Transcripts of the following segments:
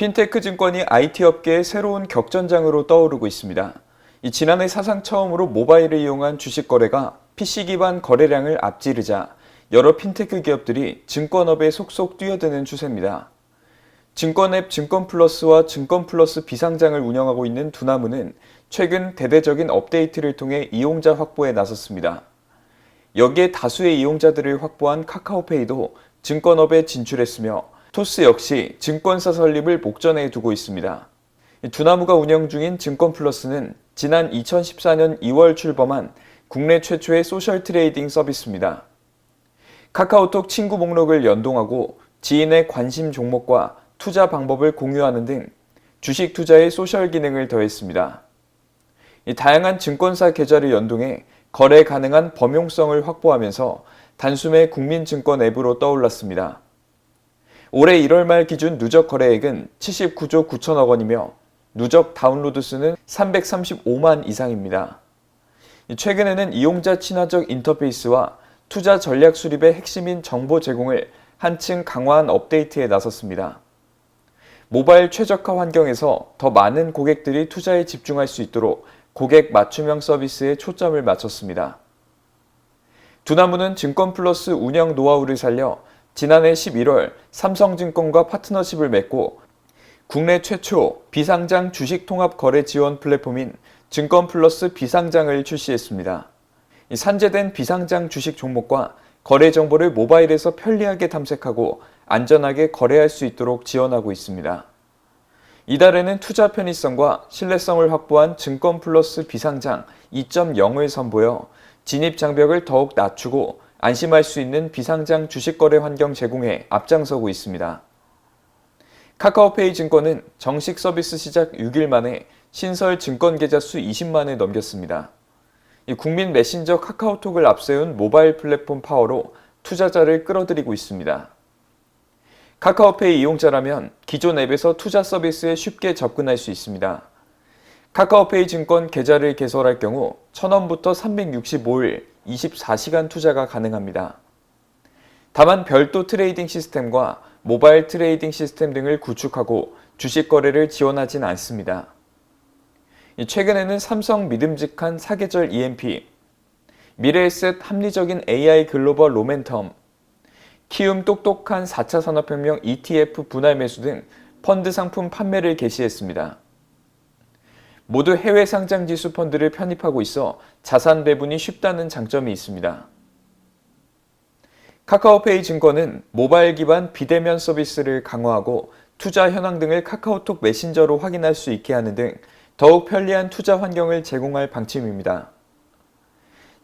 핀테크 증권이 IT 업계의 새로운 격전장으로 떠오르고 있습니다. 이 지난해 사상 처음으로 모바일을 이용한 주식 거래가 PC 기반 거래량을 앞지르자 여러 핀테크 기업들이 증권업에 속속 뛰어드는 추세입니다. 증권 앱 증권플러스와 증권플러스 비상장을 운영하고 있는 두나무는 최근 대대적인 업데이트를 통해 이용자 확보에 나섰습니다. 여기에 다수의 이용자들을 확보한 카카오페이도 증권업에 진출했으며 토스 역시 증권사 설립을 목전에 두고 있습니다. 두나무가 운영 중인 증권플러스는 지난 2014년 2월 출범한 국내 최초의 소셜 트레이딩 서비스입니다. 카카오톡 친구 목록을 연동하고 지인의 관심 종목과 투자 방법을 공유하는 등 주식 투자의 소셜 기능을 더했습니다. 이 다양한 증권사 계좌를 연동해 거래 가능한 범용성을 확보하면서 단숨에 국민증권 앱으로 떠올랐습니다. 올해 1월 말 기준 누적 거래액은 79조 9천억 원이며 누적 다운로드 수는 335만 이상입니다. 최근에는 이용자 친화적 인터페이스와 투자 전략 수립의 핵심인 정보 제공을 한층 강화한 업데이트에 나섰습니다. 모바일 최적화 환경에서 더 많은 고객들이 투자에 집중할 수 있도록 고객 맞춤형 서비스에 초점을 맞췄습니다. 두나무는 증권 플러스 운영 노하우를 살려 지난해 11월 삼성증권과 파트너십을 맺고 국내 최초 비상장 주식 통합 거래 지원 플랫폼인 증권 플러스 비상장을 출시했습니다. 산재된 비상장 주식 종목과 거래 정보를 모바일에서 편리하게 탐색하고 안전하게 거래할 수 있도록 지원하고 있습니다. 이달에는 투자 편의성과 신뢰성을 확보한 증권 플러스 비상장 2.0을 선보여 진입 장벽을 더욱 낮추고 안심할 수 있는 비상장 주식 거래 환경 제공에 앞장서고 있습니다. 카카오페이 증권은 정식 서비스 시작 6일 만에 신설 증권 계좌 수 20만을 넘겼습니다. 국민 메신저 카카오톡을 앞세운 모바일 플랫폼 파워로 투자자를 끌어들이고 있습니다. 카카오페이 이용자라면 기존 앱에서 투자 서비스에 쉽게 접근할 수 있습니다. 카카오페이 증권 계좌를 개설할 경우 1000원부터 365일 24시간 투자가 가능합니다. 다만 별도 트레이딩 시스템과 모바일 트레이딩 시스템 등을 구축하고 주식 거래를 지원하진 않습니다. 최근에는 삼성 믿음직한 사계절 EMP, 미래에셋 합리적인 AI 글로벌 로멘텀, 키움 똑똑한 4차 산업혁명 ETF 분할 매수 등 펀드 상품 판매를 개시했습니다. 모두 해외 상장 지수 펀드를 편입하고 있어 자산 배분이 쉽다는 장점이 있습니다. 카카오페이 증권은 모바일 기반 비대면 서비스를 강화하고 투자 현황 등을 카카오톡 메신저로 확인할 수 있게 하는 등 더욱 편리한 투자 환경을 제공할 방침입니다.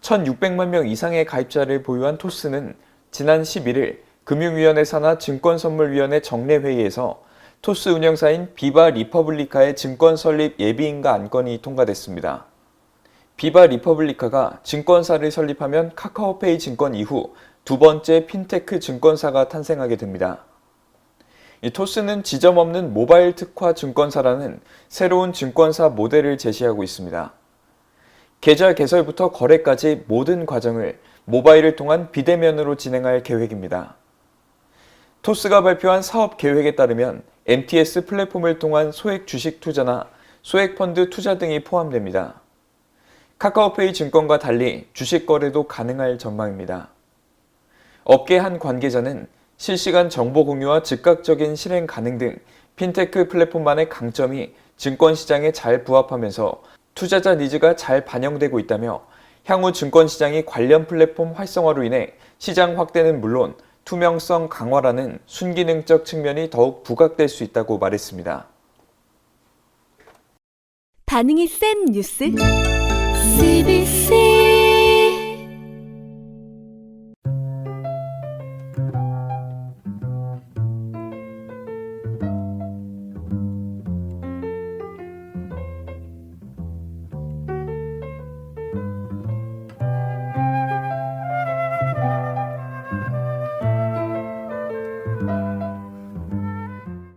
1,600만 명 이상의 가입자를 보유한 토스는 지난 11일 금융위원회 산하 증권선물위원회 정례회의에서 토스 운영사인 비바 리퍼블리카의 증권 설립 예비인가 안건이 통과됐습니다. 비바 리퍼블리카가 증권사를 설립하면 카카오페이 증권 이후 두 번째 핀테크 증권사가 탄생하게 됩니다. 이 토스는 지점 없는 모바일 특화 증권사라는 새로운 증권사 모델을 제시하고 있습니다. 계좌 개설부터 거래까지 모든 과정을 모바일을 통한 비대면으로 진행할 계획입니다. 토스가 발표한 사업 계획에 따르면 MTS 플랫폼을 통한 소액 주식 투자나 소액 펀드 투자 등이 포함됩니다. 카카오페이 증권과 달리 주식 거래도 가능할 전망입니다. 업계 한 관계자는 실시간 정보 공유와 즉각적인 실행 가능 등 핀테크 플랫폼만의 강점이 증권 시장에 잘 부합하면서 투자자 니즈가 잘 반영되고 있다며 향후 증권 시장이 관련 플랫폼 활성화로 인해 시장 확대는 물론 투명성 강화라는 순기능적 측면이 더욱 부각될 수 있다고 말했습니다. 반응이 센 뉴스? CBC